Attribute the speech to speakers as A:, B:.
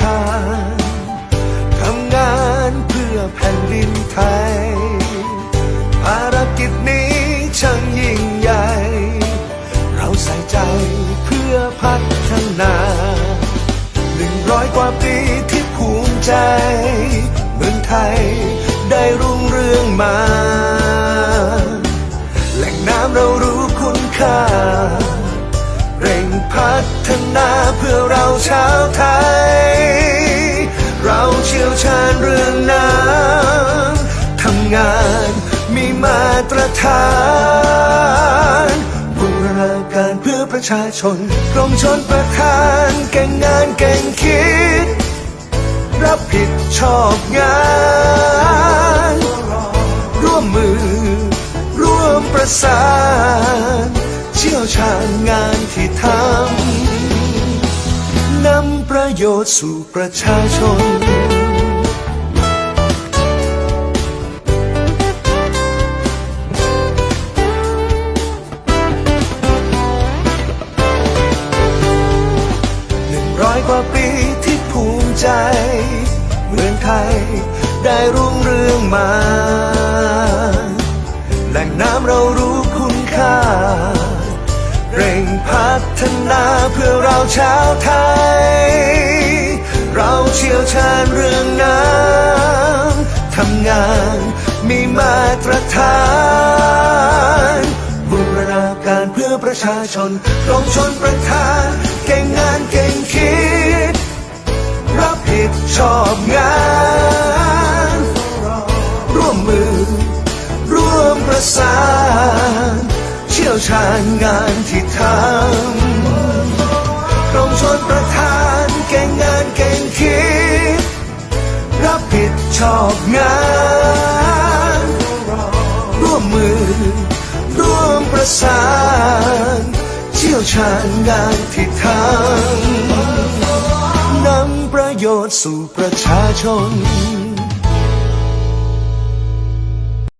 A: ทานทำงานเพื่อแผ่นดินไทย ภารกิจนี้ช่างยิ่งใหญ่ เราใส่ใจเพื่อพัฒนาหนึ่งร้อยกว่าปีที่ภูมิใจ เมืองไทยได้รุ่งเรืองมา แหล่งน้ำเรารู้คุณค่า เร่งพัฒนาเพื่อ ตรฐานบูรณาการเพื่อประชาชน กรมชนประทานเก่งงานเก่งคิด รับผิดชอบงาน ร่วมมือ ร่วมประสาน เชี่ยวชาญงานที่ทำนำประโยชน์สู่ประชาชน ใจ เมืองไทยได้รุ่งเรืองมา แหล่งน้ำเรารู้คุณค่า เร่งพัฒนาเพื่อเราชาวไทย เราเชี่ยวชาญเรื่องน้ำทำงานมีมาตรฐานบูรณาการเพื่อประชาชนกรมชนประทานเก่งงานเก่งคิดรับผิด ชอบงาน ร่วมมือ ร่วมประสาน เชี่ยวชาญงานที่ทำกรมชนประทานเก่งงานเก่งคิด รับผิดชอบงาน ร่วมมือ ร่วมประสาน เชี่ยวชาญงานที่ทำ ประโยชน์สู่ประชาชน